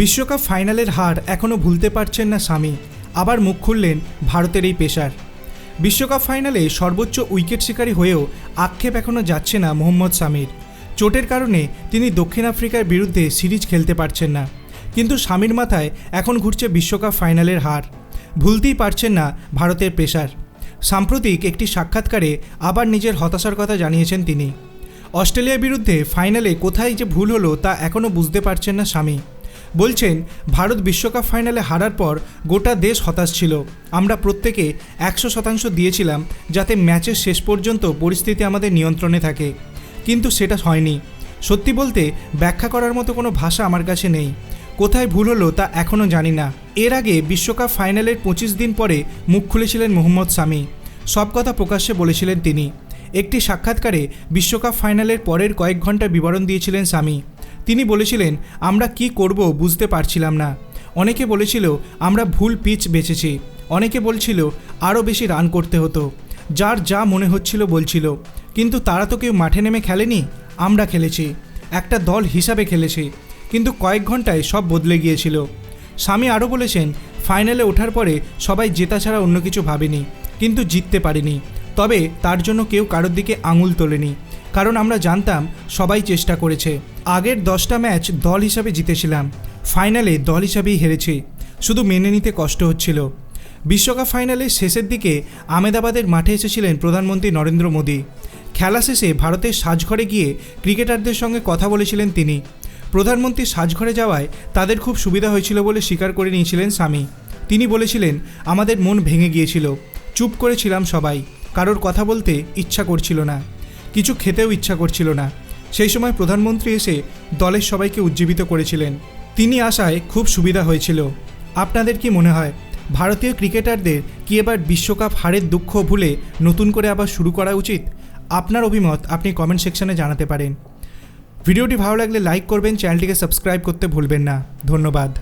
বিশ্বকাপ ফাইনালের হার এখনও ভুলতে পারছেন না স্বামী আবার মুখ খুললেন ভারতের এই পেশার বিশ্বকাপ ফাইনালে সর্বোচ্চ উইকেট শিকারী হয়েও আক্ষেপ এখনও যাচ্ছে না মোহাম্মদ সামির। চোটের কারণে তিনি দক্ষিণ আফ্রিকার বিরুদ্ধে সিরিজ খেলতে পারছেন না। কিন্তু স্বামীর মাথায় এখন ঘুরছে বিশ্বকাপ ফাইনালের হার। ভুলতেই পারছেন না ভারতের পেশার সাম্প্রতিক একটি সাক্ষাৎকারে আবার নিজের হতাশার কথা জানিয়েছেন তিনি। অস্ট্রেলিয়ার বিরুদ্ধে ফাইনালে কোথায় যে ভুল হলো তা এখনও বুঝতে পারছেন না স্বামী বলছেন, ভারত বিশ্বকাপ ফাইনালে হারার পর গোটা দেশ হতাশ ছিল। আমরা প্রত্যেকে একশো শতাংশ দিয়েছিলাম যাতে ম্যাচের শেষ পর্যন্ত পরিস্থিতি আমাদের নিয়ন্ত্রণে থাকে। কিন্তু সেটা হয়নি। সত্যি বলতে, ব্যাখ্যা করার মতো কোনো ভাষা আমার কাছে নেই। কোথায় ভুল হলো তা এখনও জানি না। এর আগে বিশ্বকাপ ফাইনালের পঁচিশ দিন পরে মুখ খুলেছিলেন মোহাম্মদ সামি। সব কথা প্রকাশ্যে বলেছিলেন তিনি। একটি সাক্ষাৎকারে বিশ্বকাপ ফাইনালের পরের কয়েক ঘণ্টা বিবরণ দিয়েছিলেন সামি। বলেছিলেন, আমরা কি করব বুঝতে পারছিলাম না। অনেকে বলেছিল, আমরা ভুল পিচ বেছেছি। অনেকে বলছিল, আরও বেশি রান করতে হতো। যার যা মনে হচ্ছিল বলছিল, কিন্তু তারা তো কেউ মাঠে নেমে খেলেনি, আমরা খেলেছি, একটা দল হিসাবে খেলেছি। কিন্তু কয়েক ঘন্টায় সব বদলে গিয়েছিল। স্বামী আরও বলেছেন, ফাইনালে ওঠার পরে সবাই জেতা ছাড়া অন্য কিছু ভাবেনি, কিন্তু জিততে পারেনি। তবে তার জন্য কেউ কারোর দিকে আঙুল তোলেনি। কারণ আমরা জানতাম সবাই চেষ্টা করেছে। আগের দশটা ম্যাচ দল হিসাবে জিতেছিলাম। ফাইনালে দল হিসাবেই হেরেছি। শুধু মেনে নিতে কষ্ট হচ্ছিল। বিশ্বকাপ ফাইনালের শেষের দিকে আমেদাবাদের মাঠে এসেছিলেন প্রধানমন্ত্রী নরেন্দ্র মোদী। খেলা শেষে ভারতের সাজঘরে গিয়ে ক্রিকেটারদের সঙ্গে কথা বলেছিলেন তিনি। প্রধানমন্ত্রী সাজঘরে যাওয়ায় তাদের খুব সুবিধা হয়েছিল বলে স্বীকার করে নিয়েছিলেন স্বামী। তিনি বলেছিলেন, আমাদের মন ভেঙে গিয়েছিল। চুপ করেছিলাম সবাই। কারোর কথা বলতে ইচ্ছা করছিল না। কিছু খেতেও ইচ্ছা করছিল না। সেই সময় প্রধানমন্ত্রী এসে দলের সবাইকে উজ্জীবিত করেছিলেন। তিনি আসায় খুব সুবিধা হয়েছিল। আপনাদের কি মনে হয়, ভারতীয় ক্রিকেটারদের কি এবার বিশ্বকাপ হারের দুঃখ ভুলে নতুন করে আবার শুরু করা উচিত? আপনার অভিমত আপনি কমেন্ট সেকশনে জানাতে পারেন। ভিডিওটি ভালো লাগলে লাইক করবেন, চ্যানেলটিকে সাবস্ক্রাইব করতে ভুলবেন না। ধন্যবাদ।